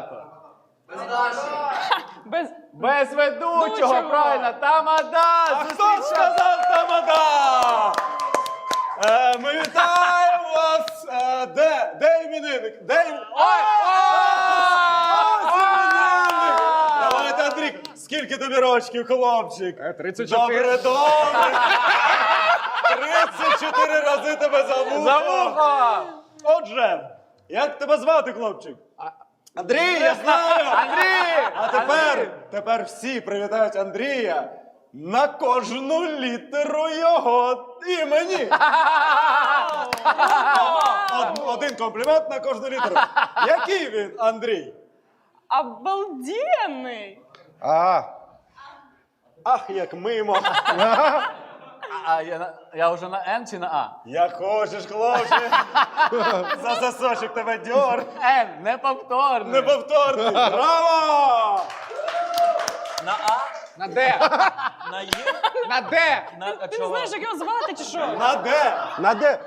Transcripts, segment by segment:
тато? Без Без ведучого, Ведучого. правильно, тамада! А хто ж сказав тамада? Е, ми вітаємо вас! Е, де? Де іменинник? Де ім... Ой! Ось іменинник! Давайте, Андрій, скільки тобі рочків, хлопчик? Е, 34. Добре, добре. 34 рази тебе за вухо. За вухо! Отже, як тебе звати, хлопчик? Андрій, я знаю! Андрій! А тепер, тепер всі привітають Андрія на кожну літеру його імені. Од- один комплімент на кожну літеру. Який він, Андрій? обалденний. А, Ах, як мимо. А я, на- я вже на Н чи на А? Як хочеш, хлопче. За сосочок тебе дьор. Н, неповторний. Неповторний. Браво! На А? На Д. На Є? На Д. На а Ти не чого? знаєш, як його звати чи що? На де? наде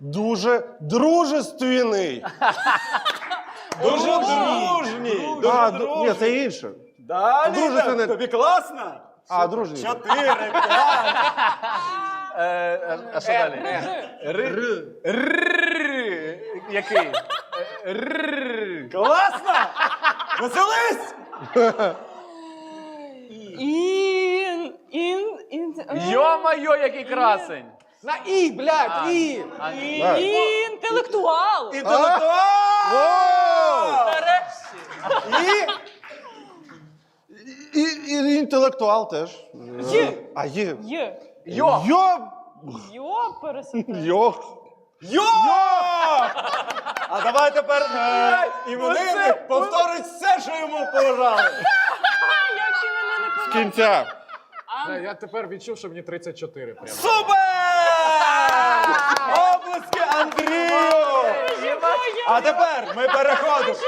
дуже дружественний. Дуже дружній. Дуже А, ду- дружній. ні, це інше. Далі, Дружественний. тобі класно? А, дружній. Чотири, п'ять. Е, е, а що далі? Р. Р. Який? Е, Р. Класно? Веселись? Ін, ін, ін. Йо-моє, який красень. На І, блядь, І. А. Інтелектуал. Інтелектуал! І І, і інтелектуал теж. Є. А є. Є. Йо. Йо. Йо, пересити. Йо. Йо! А давай тепер е, іменинник повторить все, що йому положали. Як ти мене не З помнив? кінця. Я тепер відчув, що мені 34 прямо. Супер! Облески Андрію! А тепер ми переходимо.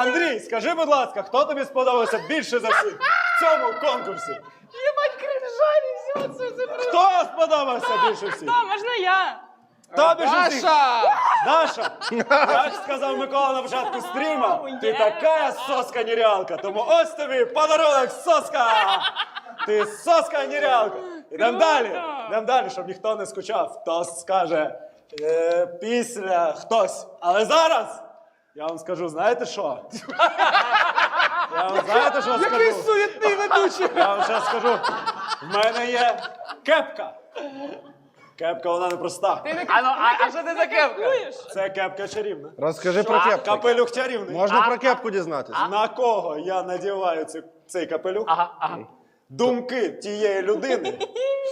Андрій, скажи, будь ласка, хто тобі сподобався більше за всіх цьому конкурсі? Єбать, кринжалі, все це, це. Хто сподобався більше всіх? Хто, можна я? Хто більше всіх? Даша! Даша, як сказав Микола на початку стріма, ти така соска нірялка, тому ось тобі подарунок соска! Ти соска нірялка. Ідемо далі. Ідемо далі, щоб ніхто не скучав. Хтось скаже е, після хтось. Але зараз я вам скажу, знаєте що? Я вам знаєте, що скажу? Який суєтний ведучий. Я вам зараз скажу. В мене є кепка. Кепка вона не проста. А, ну, а, а що ти за кепка? Це кепка чарівна. Розкажи про кепку. Капелюх чарівний. Можна про кепку дізнатися. На кого я надіваю цю- цей капелюх? Ага, ага. Думки тієї людини.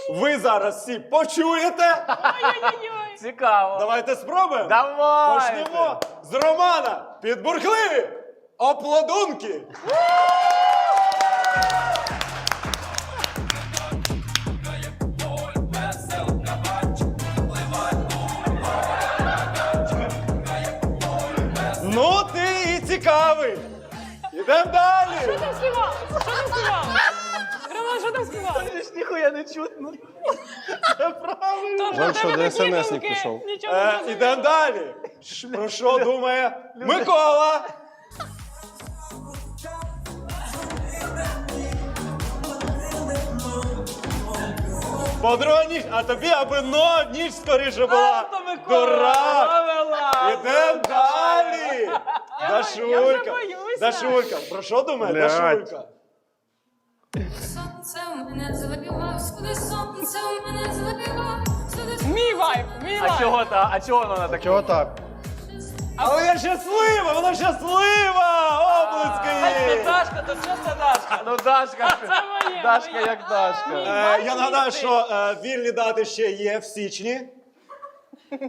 Ви зараз всі почуєте. Цікаво. Давайте спробуємо. Давай. Почнемо з Романа. Підбурхливі. Оплодунки. Ну, ти і цікавий. Ідемо далі. Що там співав? Що там співав? Роман, що там співав? Ніхуя не чутно. Правильно. Жаль, що такі ДСНСник пішов. Нічого не Е, ідемо далі. Про що думає Микола? Подруга ніч, а тобі аби но ніч скоріше була. Дурак! Ідемо далі. Дашулька. боюся. Дашулька. Про що думає Блядь. Дашулька? Сонце у мене заливало, сюди сонце у мене сюди Мій вайб, мій А чого та? А чого вона так? Чого так? А вона щаслива, вона щаслива! Облиски їй! Дашка, то що це Дашка? Ну, Дашка. Моє, Дашка моє. як Дашка. Е, я нагадаю, що е, вільні дати ще є в січні.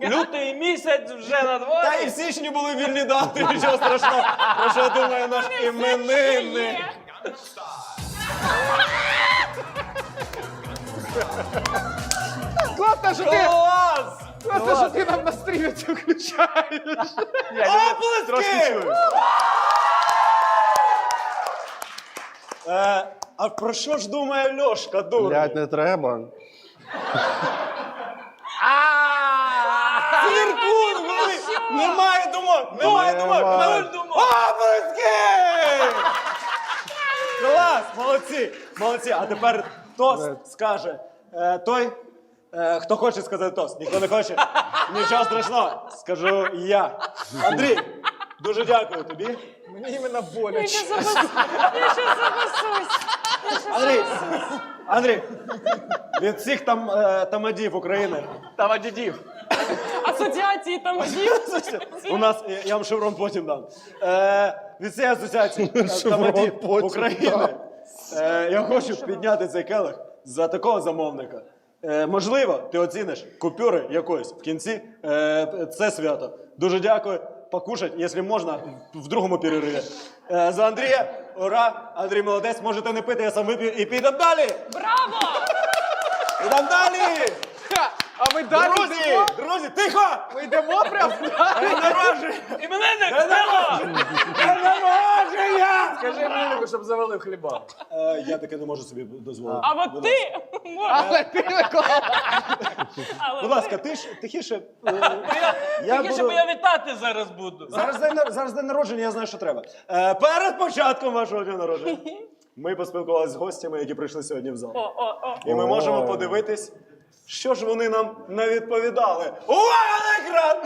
Лютий місяць вже на дворі. Та і в січні були вільні дати, нічого страшного. Про що думає наш іменинник? Класно, що ти, Клас! Просто що ти нам на стрімі це включаєш. Оплески! Е, а про що ж думає Льошка, дурень? Блять, не треба. Циркун, ви- Немає думок! Немає думок! Немає думок! Оплески! молодці, молодці. А тепер тост скаже е, той, е, хто хоче сказати тост. Ніхто не хоче. Нічого страшного. Скажу я. Андрій, дуже дякую тобі. Мені іменно Я боляче. ще. Я ще запасусь. Я ще Андрій, запасусь. Андрій, від всіх там е, тамадів України. Там дідів. Асоціації там одів. У нас, я- я вам шеврон потім дам. Е, від всієї асоціації е, тамадів потім України. Е, я хочу підняти цей келих за такого замовника. Е, можливо, ти оціниш купюри якоїсь в кінці е, це свято. Дуже дякую. Покушать, якщо можна, в другому перериві. Е, за Андрія, ура! Андрій молодець, можете не пити, я сам вип'ю і підемо далі! Браво! Підемо далі! А ми далі Друзі! йдемо? Друзі, тихо! Ми йдемо прямо? День народження! І мене не народження! День народження! Скажи мені, щоб завели в хліба. Е, я таке не можу собі дозволити. А от Будь ти можеш. Але ти Микола. Але Будь ласка, ти ж тихіше. е, Я Я Тільки, буду... щоб я вітати зараз буду. Зараз день, нар- зараз день народження, я знаю, що треба. Е, перед початком вашого дня народження ми поспілкувалися з гостями, які прийшли сьогодні в зал. О, о, о. І ми можемо подивитись, що ж вони нам не відповідали. Увага на екран!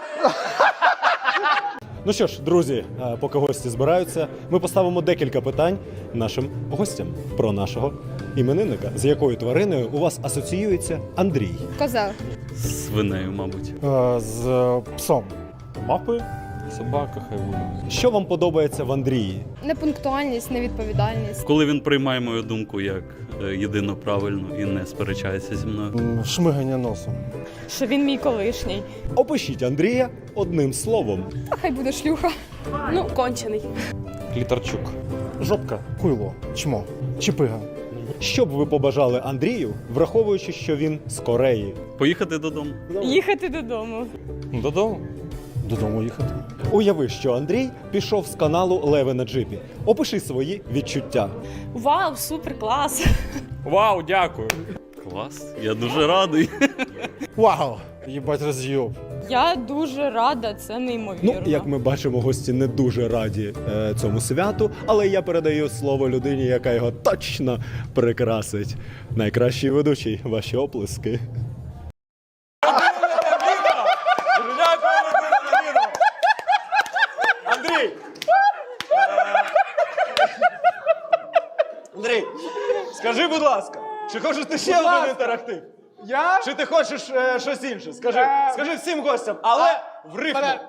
Ну що ж, друзі, е, поки гості збираються, ми поставимо декілька питань нашим гостям про нашого іменинника. З якою твариною у вас асоціюється Андрій? Козел. Свинею, мабуть. З псом. Мапи? Собака, хай буде. Що вам подобається в Андрії? Непунктуальність, невідповідальність. Коли він приймає мою думку як е, єдино правильну і не сперечається зі мною. Шмигання носом. Що він мій колишній. Опишіть Андрія одним словом. А хай буде шлюха. Ну, кончений. Клітарчук. Жопка, куйло, чмо, чіпига. Що б ви побажали Андрію, враховуючи, що він з Кореї? Поїхати додому. Їхати додому. Додому? Додому їхати. Уяви, що Андрій пішов з каналу Леви на джипі. Опиши свої відчуття. Вау, супер клас. Вау, дякую. Клас. Я дуже радий. Вау! Їбать роз'єб. Я дуже рада, це неймовірно. Ну, як ми бачимо, гості не дуже раді е, цьому святу, але я передаю слово людині, яка його точно прикрасить. Найкращий ведучий, ваші оплески. Дуже дякую, Микола Леонідович. Андрій! Андрій, скажи, будь ласка, чи хочеш ти ще Будь один ласка. інтерактив? Я? Чи ти хочеш е, щось інше? Скажи, Е, скажи всім гостям, але в рифму. Мене...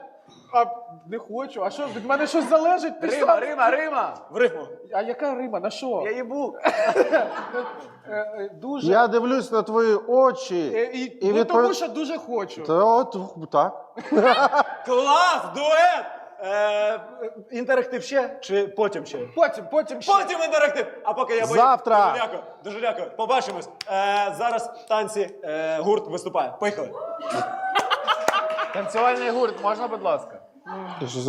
А, не хочу. А що, від мене щось залежить? Ти Рима, сам- Рима, Рима. В рифму. А яка Рима? На що? Я їбу. Е, е, Дуже. Я дивлюсь на твої очі. Е, І, і ну, відпов- тому що дуже хочу. Та от так. Клас, дует! Е, інтерактив ще чи потім ще? Потім, потім ще. Потім інтерактив. А поки я бою- Завтра. Дуже дякую. Дуже дякую. Побачимось. Е, зараз танці е, гурт виступає. Поїхали. Танцювальний гурт, можна, будь ласка? Ти що,